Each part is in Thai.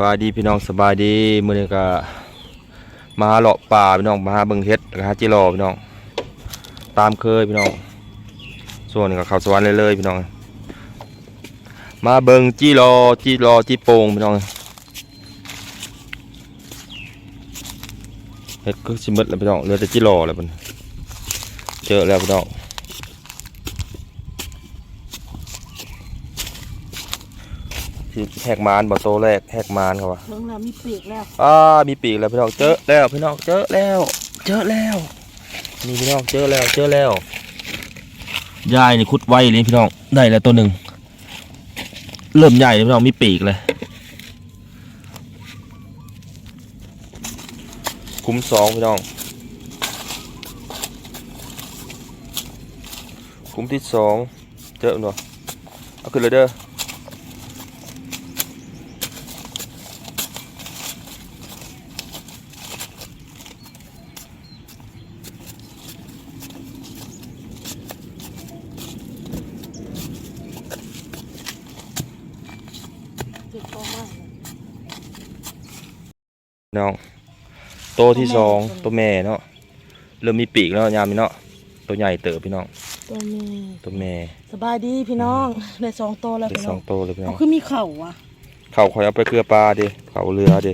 บายดีพี่น้องสบายดีมื้อนี้ก็มาหาเลาะป่าพี่น้องมาหาเบิ่งเฮ็ดแล้วก็หาจิรอพี่น้อง ตามเคยพี่น้อง ส่วนนี้ก็เข้าสวรรค์เลยเลยพี่น้อง มาเบิ่งจิรอจิรอจิโป่งพี่น้องเฮ็ดก็สิหมดแล้วพี่น้องเหลือแต่จิรอแล้วเพิ่นเจอแล้วพี่น้อง ที่แหกมานบ่โตแรกแหกมานเขาว่าเบิ่งแล้วมีปีกแล้วอ่ามีปีกแล้วพี่น้องเจอแล้วพี่น้องเจอแล้วเจอแล้วนี่พี่น้องเจอแล้วเจอแล้วยายนี่คุดไว้เลยพี่น้องได้แล้วตัวหนึ่งเริ่มใหญ่แล้วพี่น้องมีปีกเลยคุ้มสองพี่น้องคุ้มที่สองเจอหน่อยเอาขึ้นเลยเด้อ เจ็บคอมากเลย น้องโตที่สองตัวแม่เนาะเริ่มมีปีกแล้วยามนี้เนาะตัวใหญ่เติบพี่น้องตัวนี้ตัวแม่สบายดีพี่น้องได้สองตัวแล้วได้พี่สน้อองงโตเลยพี่น้เขาองคือมีเข่าอะเขาคอยเอาไปเกลือปลาดิเขาเรือดิ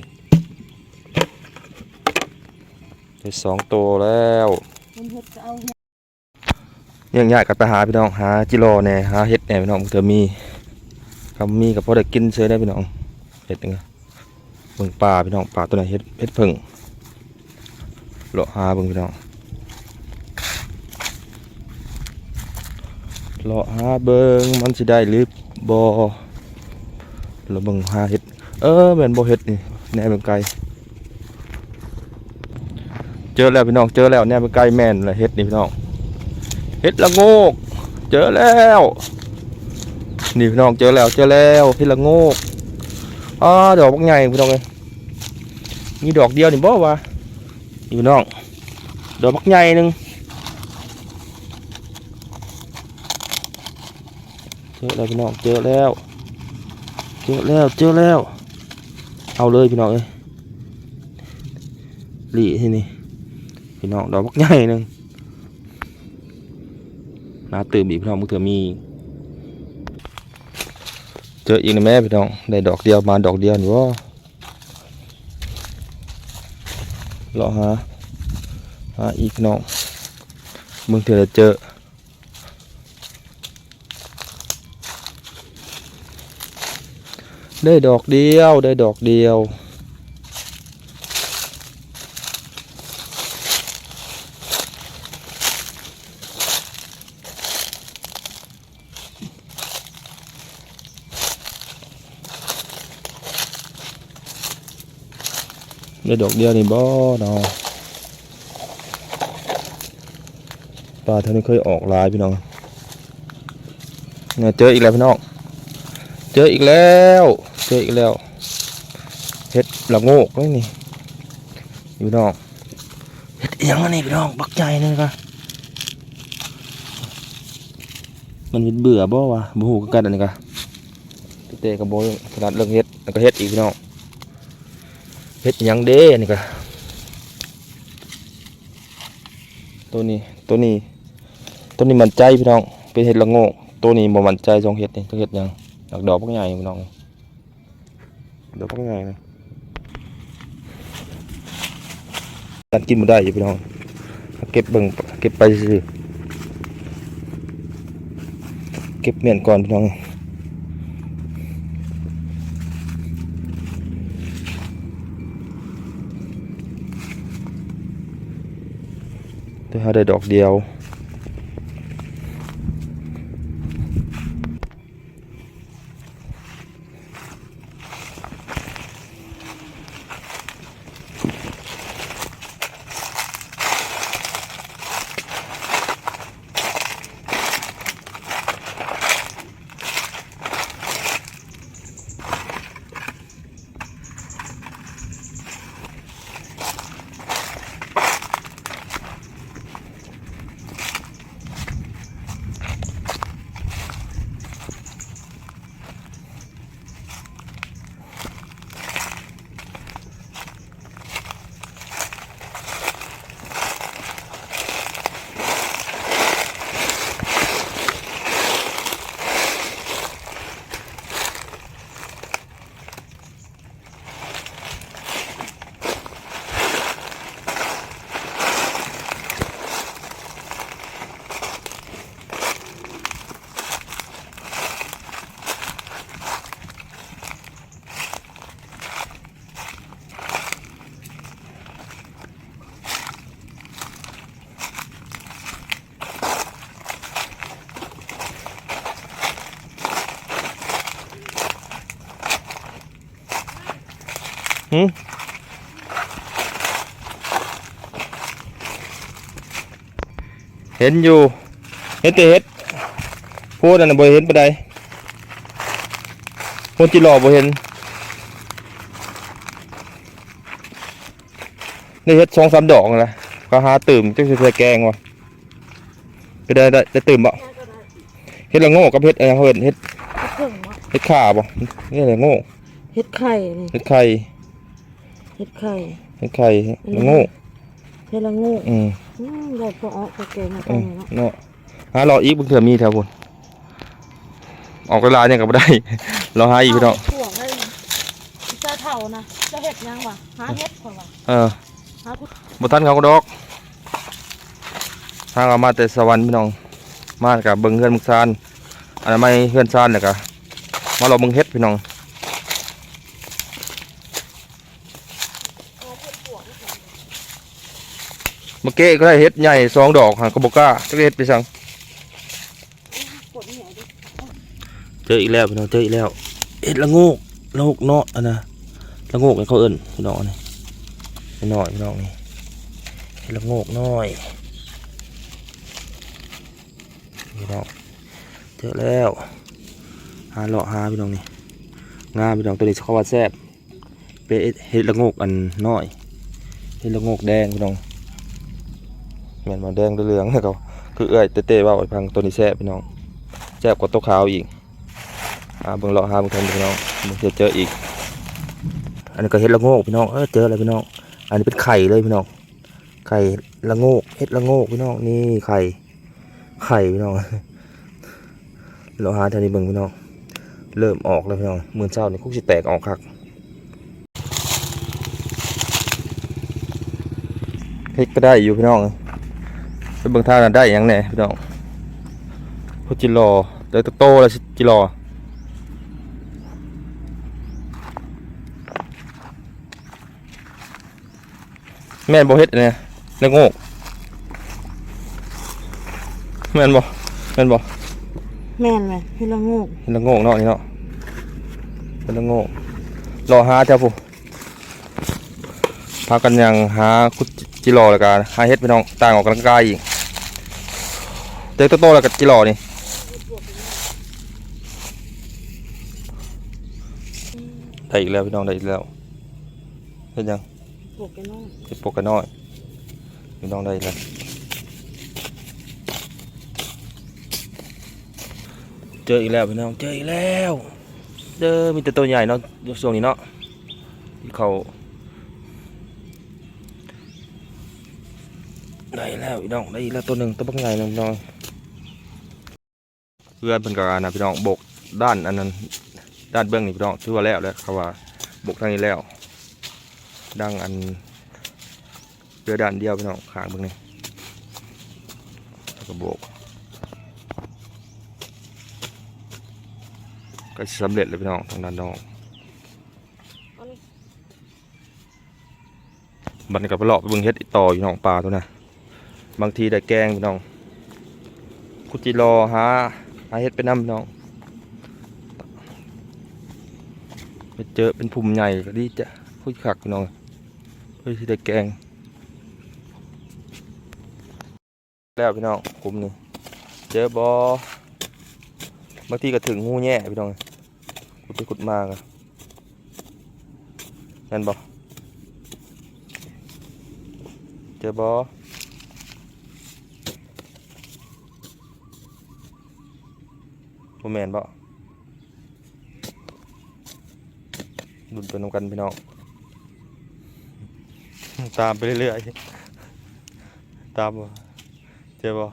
ได้สองโตแล้วมันเฮ็ดจะเอาเฮ็ดยังยากกันไปหาพี่น้องหาจิโร่แหน่หาเห็ดแหน่พี่น้องเธอมีคำมีกับพอได้กินเฉยได้พี่น้องเห็ดยังไง เบิ่งปลาพี่น้องปลาตัวไหนเห็ดเห็ดผึ่งเลาะหาเบิ่งพี่น้องเลาะหาเบิ่งมันสิได้หรือบ่เราเบิ่งหาเห็ดเออแม่นบ่เห็ดนี่แหน่เบงไกลเจอแล้วพี่น้องเจอแล้วแหน่เบงไกลแม่นลยเห็ดนี่พี่น้องเห็ดละโงก เจอแล้ว นี่พี่น้องเจอแล้วเจอแล้วเห็ดละโงก อดอกบักใหญ่พี่น้องเลยมีดอกเดียวนี่บ่วะนี่พี่น้องดอกบักใหญ่หนึ่งเจอแล้วพี่น้องเจอแล้วเจอแล้วเจอแล้ว เอาเลยพี่น้องเอ้ยหลีที่นี่พี่น้องดอกบักใหญ่หนึ่งนาตื่นอีกพี่น้องมึงเถอมี เจออีกนะแม่พี่น้องได้ดอกเดียวมาดอกเดียวนี่วะรอหาหาอีกน้องมึงเถื่อจะเจอได้ดอกเดียวได้ดอกเดียว ได้ดอกเดียวนี่บ่เนาะปลาเท่านี้เคยออกลายพี่น้องเนี่ยเจออีกแล้วพี่น้องเจออีกแล้วเจออีกแล้วเห็ดละโงกเลยนี่พี่น้องเห็ดเอียงอันนี้พี่น้องบักใหญ่เลยค่ะมันเห็ดเบื่อบ่วะบ่หูกันอันนี้กะเตะกับโบยขนาดเรื่องเห็ดแล้วก็เห็ดอีกพี่น้อง เฮ็ดหยังเด้นี่ก็ตัวนี้ตัวนี้ ตัวนี้มันใจพี่น้อง เป็นเห็ดละโงกตัวนี้บ่มันใจจงเห็ดนี่ต้องเห็ดหยังดอกดอกพวกใหญ่พี่น้องดอกพวกใหญ่นะการกินบ่ได้อยู่พี่น้องเก็บเบิ่งเก็บไปซื่อเก็บเมียนก่อนพี่น้อง ถ้าได้ดอกเดียว หึเห็นอยู่ เห็นแต่เห็ดพูดอันนั้นบ่เห็นปานใดพูดจิหล่อบ่เห็นนี่เห็ดสองสามดอกนั่นแหละก็หาตื่มจังสิใส่แกงวะไปได้ได้ได้ตื่มบ่เห็ดละโง่กับเห็ดอะไรเขาเห็นเห็ดเฮ็ดเพิ่งวะเห็ดข่าบ่นี่อะไรโง่เฮ็ดไข่นี่เห็ดไข่ เฮ็ดไข่เห็ดไข่เห็ดละโง่เฮ็ดละงูอืมอืมได้พอออกพอแกงมาตอืรงมนี้เนาะเนาะหารออีกบางเถื่อมีแถวบนออกเวลาเนี่ยก็บ่ได้ เราหาอีกพี่น้องถ่วงได้จะเท่านะจะเฮ็ดยังวะหาเฮ็ดก่อนวะเออหาทุกบ่ทันเขาก็ดอกทางเอามาแต่สวรรค์พี่น้อง มากับเบิ่งเฮือนมึงซานอันนั้นไม่เฮือนซานเนี่ยก็มาเราเบิ่งเฮ็ดพี่น้อง มื่อกี้ก็ได้เฮ็ดใหญ่สองดอกหางกระบอกก้าจะเฮ็ดไปสั่งเจออีกแล้วพี่น้องเจออีกแล้วเฮ็ดละโงกละโงกเนาะอันนะละโงกเขาเอิ้นพี่น้องนนี่พี่น้อยพี่น้องนี่เฮ็ดละโงกน้อยพี่น้องเจอแล้วหาเลาะหาพี่น้องนี่งามพี่น้องตัวนี้เขาว่าแซ่บเป็นเฮ็ดละโงกอันน้อยเฮ็ดละโงกแดงพี่น้อง แมนบ่แดงเหลืองๆแล้วก็คือเอ้อยเต้ๆว่าไว้พังตัวนี้แซ่บพี่น้องแซ่บกว่าตัวขาวอีกอ่าเบิ่งเลาะหาเบิ่งทันพี่น้องเบิ่งเจอเจออีก อันนี้ก็เห็ดละโงกพี่น้องเออเจออะไรพี่น้อง อันนี้เป็นไข่เลยพี่น้อง ไข่ละโงกเห็ดละโงกพี่น้องนี่ไข่ ไข่พี่น้องเราหาทางนี้เบิ่งพี่น้อง เริ่มออกแล้วพี่น้องมือเช้านี่คุกสิแตกออกคักเฮ็ดก็ได้อยู่พี่น้อง ไปเบิ่งทางนั้นได้หยังแหน่พี่น้องพุจิรอเดี๋ยวโตๆแล้วสิจิรอแม่นบ่เฮ็ดอันเนี่ยละโงกแม่นบ่แม่นบ่แม่นไหมเฮ็ดละงูเฮ็ดละโงกเนาะนี่เนาะเฮ็ดละโงกรอหาเจ้าผู้พากันยังหาคุดจิรอแล้วกันหาเฮ็ดพี่น้องต่างออกกำลังกายอีก เจอโตๆแล้วกับจิรอนี่ได้อีกแล้วพี่น้องได้อีกแล้วเฮ็ดยังปลูกกันน้อยเฮ็ดปกกันน้อยพี่น้องได้อีกแล้วเจออีกแล้วพี่น้องเจออีกแล้วเด้อมีแต่ตัวใหญ่เนาะช่วงนี้เนาะที่เขาได้แล้วพี่น้องได้อีกแล้วตัวหนึ่งตัวบักใหญ่น้อง พื่อนเป็นการนะพี่น้องบกด้านอันนั้นด้านเบื้องนี่พี่น้องถือว่าแล้วแล้วเขาว่าบกทางนี้แล้ว ดังอันเรือด้านเดียวพี่น้องขางเบื้องนี้แล้วก็โบกก็สำเร็จเลยพี่น้องทางด้านนอกบันกับปเลาะไปเบิ่งเฮ็ดต่ออยู่น้องปลาตัวน่ะบางทีได้แกงพี่น้องคุจิรอหาหาเฮ็ดไปนํพี่น้องไปเจอเป็นพุ่มใหญ่ก็ดีจะคุยคักพี่น้องเพื่อที่ได้แกง แล้วพี่น้องคุมนี่เจอบอบางทีก็ถึงหูแง่พี่น้องขุดไปขุดมากันนั่นบอเจอบอ โมแมนบอดุนไปนำกันพี่น้องตามไปเรื่อยๆตามบ่เจอบ่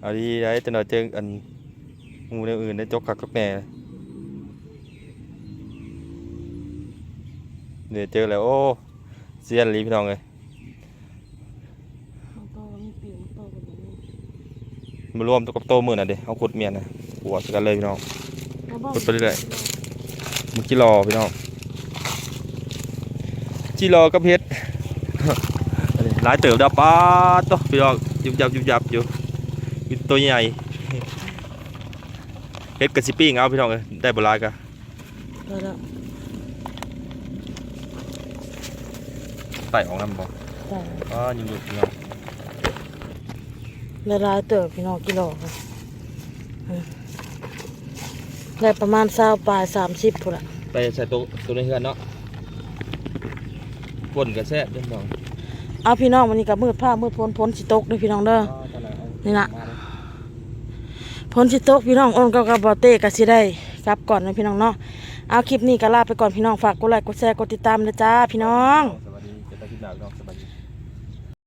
เอาดีได้จะหน่อยเจออันหมูแนวอื่นได้จกขักกับแม่เนี่ยเจอแล้วโอ้เซียนลีพี่น้องเลย มารวมตัวกับโตมือน่ะเด็เอาขุดเมียนนะหัวสกันเลยพี่น้องขุดไปเรื่อยมันจิรอพี่น้องจิรอกับเพชรหลายเติบดาป้าตัวพี่น้องยุบยับยุบยับอยู่มีตัวใหญ่เพชรกับซิปิ้งเอาพี่น้องได้บลายกันไต่ออกน้ำบ่กอ๋อยุ่งยุ่พี่น้อง ละลายเติบพี่น้องกิโลค่ะอืมได้ประมาณเศร้าปลายสามสิบพุ่นละไปใส่ตัวตัวในเฮือนเนาะป่นกระแซ่บเด้อพี่น้องเอาพี่น้องวันนี้กับมืดผ้ามืดพ้นพ้นสิตกเด้วยพี่น้องเด้อ นี่ล่ะพ้นสิตกพี่น้องอ้นก็กับบอเต้ก็สิได้กลับก่อนนะพี่น้องเนาะ เอาคลิปนี้ก็ลาไปก่อนพี่น้องฝากกดไลค์กดแชร์กดติดตามนะจ้าพี่น้อง สวัสดีเจอกันที่หน้าพี่น้อง